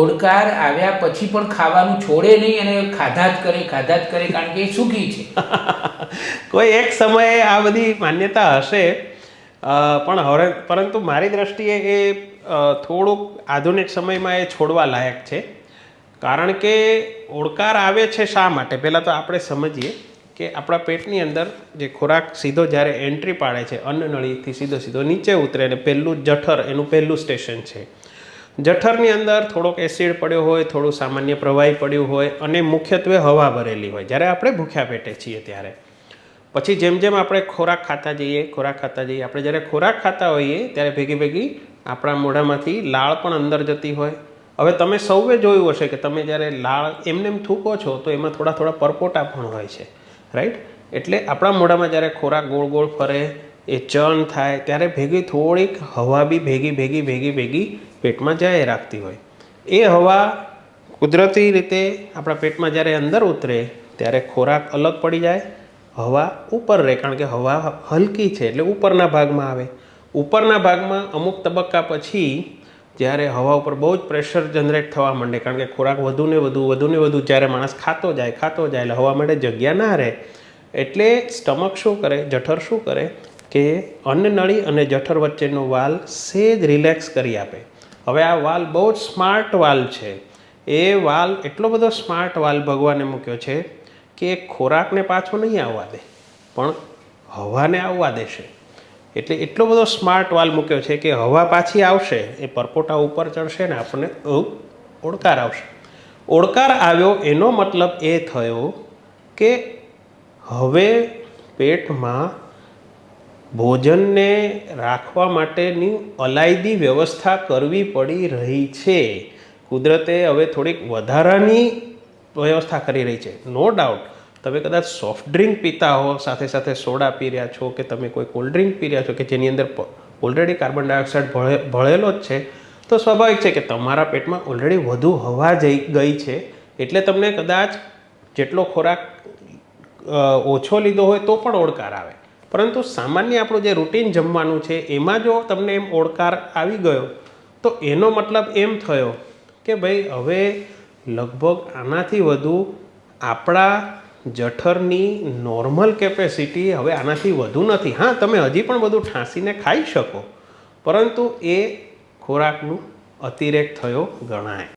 ઓડકાર આવ્યા પછી પણ ખાવાનું છોડે નહીં અને ખાધા જ કરે ખાધા જ કરે કારણ કે એ સુખી છે. કોઈ એક સમયે આ બધી માન્યતા હશે પણ હવે પરંતુ મારી દ્રષ્ટિએ એ થોડુંક આધુનિક સમયમાં એ છોડવા લાયક છે. કારણ કે ઓડકાર આવે છે શા માટે? પહેલાં તો આપણે સમજીએ કે આપણા પેટની અંદર જે ખોરાક સીધો જ્યારે એન્ટ્રી પાડે છે, અન્નનળીથી સીધો સીધો નીચે ઉતરે ને પહેલું જઠર, એનું પહેલું સ્ટેશન છે. જઠરની અંદર થોડોક એસિડ પડ્યો હોય, થોડું સામાન્ય પ્રવાહી પડ્યું હોય અને મુખ્યત્વે હવા ભરેલી હોય, જ્યારે આપણે ભૂખ્યા પેટે છીએ ત્યારે. પછી જેમ જેમ આપણે ખોરાક ખાતા જઈએ, ખોરાક ખાતા જઈએ, આપણે જ્યારે ખોરાક ખાતા હોઈએ ત્યારે ભેગી ભેગી આપણા મોઢામાંથી લાળ પણ અંદર જતી હોય. હવે તમે સૌએ જોયું હશે કે તમે જ્યારે લાળ એમને એમ થૂકો છો તો એમાં થોડા થોડા પરપોટા પણ હોય છે રાઈટ એટલે આપણા મોઢામાં જ્યારે ખોરાક ગોળ ગોળ ફરે, એ ચર્ન થાય, ત્યારે ભેગી થોડીક હવા બી ભેગી ભેગી ભેગી ભેગી પેટમાં જાય રાખતી હોય, એ હવા કુદરતી રીતે આપણા પેટમાં જ્યારે અંદર ઉતરે, ત્યારે ખોરાક અલગ પડી જાય, હવા ઉપર રહે. કારણ કે હવા હલકી છે એટલે ઉપરના ભાગમાં આવે. ઉપરના ભાગમાં અમુક તબક્કા પછી જ્યારે હવા ઉપર બહુ જ પ્રેશર જનરેટ થવા માંડે, કારણ કે ખોરાક વધુ ને વધુ વધુ ને વધુ જ્યારે માણસ ખાતો જાય ખાતો જાય એટલે હવા માટે જગ્યા ના રહે. એટલે સ્ટમક શું કરે, જઠર શું કરે, કે અન્નનળી અને જઠર વચ્ચેનો વાલ સેજ રિલેક્સ કરી આપે. હવે આ વાલ બહુ જ સ્માર્ટ વાલ છે. એ વાલ એટલો બધો સ્માર્ટ વાલ ભગવાને મૂક્યો છે કે એ ખોરાકને પાછો નહીં આવવા દે, પણ હવાને આવવા દેશે. એટલે એટલો બધો સ્માર્ટ વાલ મૂક્યો છે કે હવા પાછી આવશે, એ પરપોટા ઉપર ચડશે ને આપણને ઓળકાર આવશે. ઓળકાર આવ્યો એનો મતલબ એ થયો કે હવે પેટમાં ભોજનને રાખવા માટેની અલાયદી વ્યવસ્થા કરવી પડી રહી છે. કુદરતે હવે થોડીક વધારાની વ્યવસ્થા કરી રહી છે. નો ડાઉટ તમે કદાચ સોફ્ટ ડ્રિંક પીતા હો, સાથે સાથે સોડા પી રહ્યા છો કે તમે કોઈ કોલ્ડ ડ્રિંક પી રહ્યા છો કે જેની અંદર ઓલરેડી કાર્બન ડાયોક્સાઇડ ભળે, ભળેલો જ છે, તો સ્વાભાવિક છે કે તમારા પેટમાં ઓલરેડી વધુ હવા જઈ ગઈ છે. એટલે તમને કદાચ જેટલો ખોરાક ઓછો લીધો હોય તો પણ ઓળકાર આવે. પરંતુ સામાન્ય આપણું જે રૂટીન જમવાનું છે, એમાં જો તમને એમ ઓળકાર આવી ગયો, તો એનો મતલબ એમ થયો કે ભાઈ હવે લગભગ આનાથી વધુ આપણા જઠરની નોર્મલ કેપેસિટી હવે આનાથી વધુ નથી. હા, તમે હજી પણ બધું ઠાંસીને ખાઈ શકો, પરંતુ એ ખોરાકનું અતિરેક થયો ગણાય.